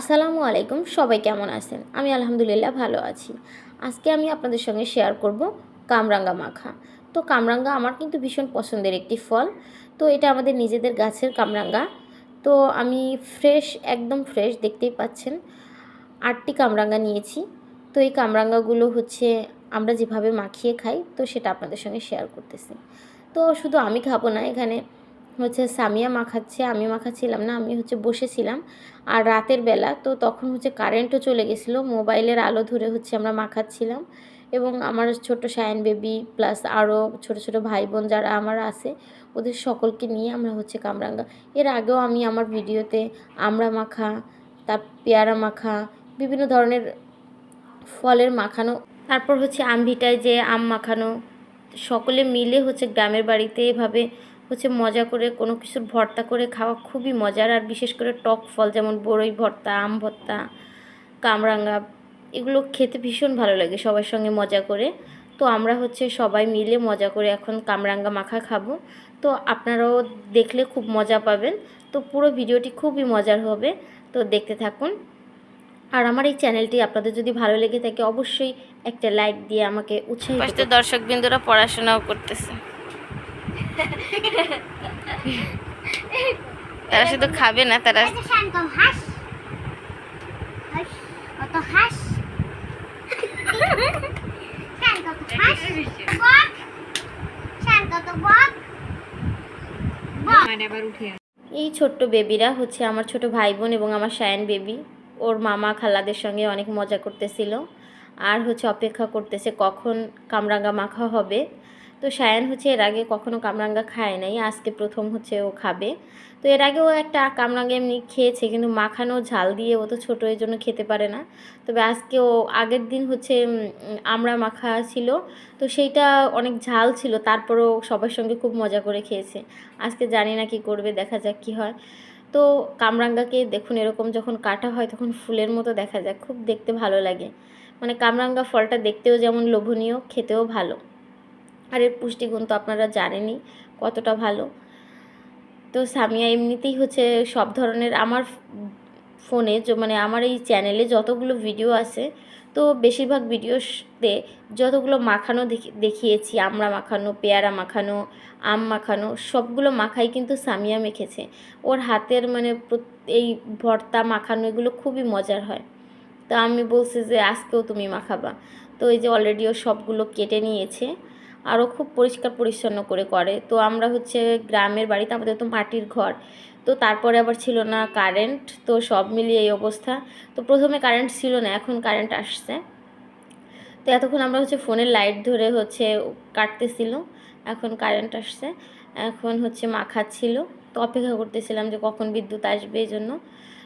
আসসালামু আলাইকুম, সবাই কেমন আছেন? আমি আলহামদুলিল্লাহ ভালো আছি। আজকে আমি আপনাদের সঙ্গে শেয়ার করব কামরাঙ্গা মাখা। তো কামরাঙ্গা আমার কিন্তু ভীষণ পছন্দের একটি ফল। তো এটা আমাদের নিজেদের গাছের কামরাঙ্গা। তো আমি ফ্রেশ একদম ফ্রেশ দেখতেই পাচ্ছেন। আটটি কামরাঙ্গা নিয়েছি। তো এই কামরাঙ্গাগুলো হচ্ছে আমরা যেভাবে মাখিয়ে খাই, তো সেটা আপনাদের সঙ্গে শেয়ার করতেছি। তো শুধু আমি খাব না, এখানে হচ্ছে সামিয়া মাখাচ্ছে, আমি মাখাচ্ছিলাম না, আমি হচ্ছে বসেছিলাম। আর রাতের বেলা তো তখন হচ্ছে কারেন্টও চলে গেছিল, মোবাইলের আলো ধরে হচ্ছে আমরা মাখাচ্ছিলাম। এবং আমার ছোট সায়ন বেবি প্লাস আরও ছোট ছোট ভাই বোন যারা আমার আছে, ওদের সকলকে নিয়ে আমরা হচ্ছে কামরাঙ্গা। এর আগেও আমি আমার ভিডিওতে আমড়া মাখা, তার পেয়ারা মাখা, বিভিন্ন ধরনের ফলের মাখানো, তারপর হচ্ছে আমভিটায় যে আম মাখানো, সকলে মিলে হচ্ছে গ্রামের বাড়িতে এভাবে হচ্ছে মজা করে কোনো কিছুর ভর্তা করে খাওয়া খুবই মজার আর বিশেষ করে টক ফল যেমন বড়ই ভর্তা আম ভর্তা কামরাঙ্গা এগুলো খেতে ভীষণ ভালো লাগে সবার সঙ্গে মজা করে। তো আমরা হচ্ছে সবাই মিলে মজা করে এখন কামরাঙ্গা মাখা খাব। তো আপনারাও দেখলে খুব মজা পাবেন। তো পুরো ভিডিওটি খুবই মজার হবে। তো দেখতে থাকুন। আর আমার এই চ্যানেলটি আপনাদের যদি ভালো লেগে থাকে অবশ্যই একটা লাইক দিয়ে আমাকে উৎসাহিত দর্শক বিন্দুরা পড়াশোনাও করতেছে। তারা শুধু খাবে না তারা আচ্ছা শান্ত হাস। হাস কত হাস। শান্ত তো হাস। বক। শান্ত তো বক। এই ছোট্ট বেবিরা হচ্ছে আমার ছোট ভাই বোন এবং আমার সায়ন বেবি। ওর মামা খালাদের সঙ্গে অনেক মজা করতেছিল। আর হচ্ছে অপেক্ষা করতেছে কখন কামরাঙ্গা মাখা হবে। তো সায়ান হচ্ছে এর আগে কখনো কামরাঙ্গা খায় নাই, আজকে প্রথম হচ্ছে ও খাবে। তো এর আগে ও একটা কামরাঙ্গা এমনি খেয়েছে, কিন্তু মাখানো ঝাল দিয়ে ও তো ছোটো এর জন্য খেতে পারে না। তবে আজকে ও আগের দিন হচ্ছে আমড়া মাখা ছিল, তো সেইটা অনেক ঝাল ছিল, তারপরও সবার সঙ্গে খুব মজা করে খেয়েছে। আজকে জানি না কি করবে, দেখা যাক কি হয়। তো কামরাঙ্গাকে দেখুন, এরকম যখন কাটা হয় তখন ফুলের মতো দেখা যায় খুব দেখতে ভালো লাগে। মানে কামরাঙ্গা ফলটা দেখতেও যেমন লোভনীয়, খেতেও ভালো। আর এর পুষ্টিগুণ তো আপনারা জানেনই কতটা ভালো। তো সামিয়া এমনিতেই হচ্ছে সব ধরনের আমার ফোনে মানে আমার এই চ্যানেলে যতগুলো ভিডিও আছে, তো বেশিরভাগ ভিডিওতে যতগুলো মাখানো দেখি- দেখিয়েছি আমড়া মাখানো, পেয়ারা মাখানো, আম মাখানো, সবগুলো মাখাই কিন্তু সামিয়া মেখেছে। ওর হাতের মানে এই ভর্তা মাখানো এগুলো খুবই মজার হয়। তো আমি বলছি যে আজকেও তুমি মাখাবা। তো এই যে অলরেডি ও সবগুলো কেটে নিয়েছে। আরও খুব পরিষ্কার পরিচ্ছন্ন করে করে। তো আমরা হচ্ছে গ্রামের বাড়িতে, আমাদের তো মাটির ঘর। তো তারপরে আবার ছিল না কারেন্ট তো সব মিলিয়ে এই অবস্থা। তো প্রথমে কারেন্ট ছিল না, এখন কারেন্ট আসছে। তো এতক্ষণ আমরা হচ্ছে ফোনের লাইট ধরে হচ্ছে কাটতেছিল, এখন কারেন্ট আসছে। এখন হচ্ছে মাখাচ্ছিল তো অপেক্ষা করতেছিলাম যে কখন বিদ্যুৎ আসবে এই জন্য।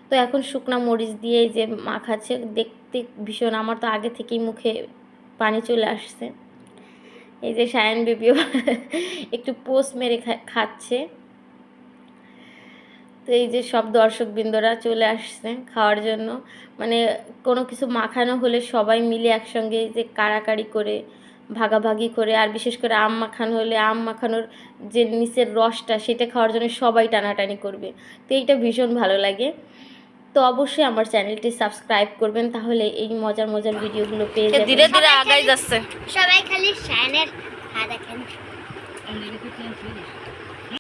তো এখন শুকনা মরিচ দিয়ে যে মাখাচ্ছে দেখতে ভীষণ। আমার তো আগে থেকেই মুখে পানি চলে আসছে। এই যে সায়ন বেবিও একটু পোস্ট মেরে খাচ্ছে। তো এই যে সব দর্শকবৃন্দরা চলে আসছে খাওয়ার জন্য। মানে কোনো কিছু মাখানো হলে সবাই মিলে একসঙ্গে যে কাড়াকাড়ি করে, ভাগাভাগি করে, আর বিশেষ করে আম মাখানো হলে আম মাখানোর যে নিচের রসটা সেটা খাওয়ার জন্য সবাই টানাটানি করবে। তো এইটা ভীষণ ভালো লাগে। তো অবশ্যই আমার চ্যানেলটি সাবস্ক্রাইব করবেন তাহলে এই মজার মজার ভিডিওগুলো পেয়ে যাবেন। ধীরে ধীরে আগাই যাচ্ছে। সবাই খালি শাইনের হাত দেখেন।